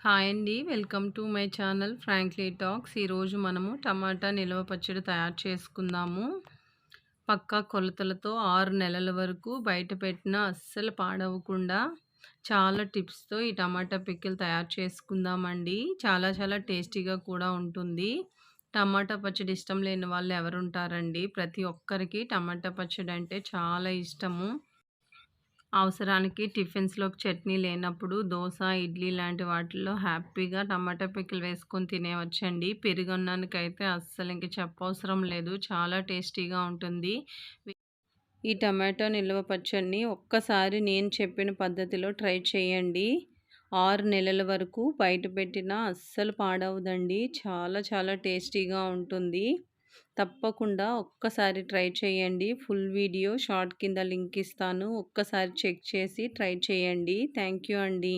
Hi అండి. Welcome to my channel frankly talks. ఈరోజు మనము టమాటా నిల్వ పచ్చడి తయారు చేసుకుందాము. పక్కా కొలతలతో ఆరు నెలల వరకు బయట పెట్టిన అస్సలు పాడవకుండా చాలా టిప్స్తో ఈ టమాటా పిక్కిల్ తయారు చేసుకుందామండి. చాలా చాలా టేస్టీగా కూడా ఉంటుంది. టమాటా పచ్చడి ఇష్టం లేని వాళ్ళు ఎవరు ఉంటారండి ప్రతి ఒక్కరికి టమాటా పచ్చడి అంటే చాలా ఇష్టము. అవసరానికి టిఫిన్స్‌లోకి చట్నీ లేనప్పుడు దోశ ఇడ్లీ లాంటి వాటిల్లో హ్యాపీగా టమాటా పిక్కలు వేసుకొని తినేయొచ్చండి. పెరుగన్నానికైతే ఇంక చెప్పవసరం లేదు. చాలా టేస్టీగా ఉంటుంది. ఈ టమాటో నిల్వ పచ్చడిని ఒక్కసారి నేను చెప్పిన పద్ధతిలో ట్రై చేయండి. ఆరు నెలల వరకు బయట పెట్టినా అస్సలు పాడవదండి. చాలా చాలా టేస్టీగా ఉంటుంది. తప్పకుండా ఒక్కసారి ట్రై చేయండి. ఫుల్ వీడియో షార్ట్ కింద లింక్ ఇస్తాను. ఒక్కసారి చెక్ చేసి ట్రై చేయండి. థ్యాంక్ యూ అండి.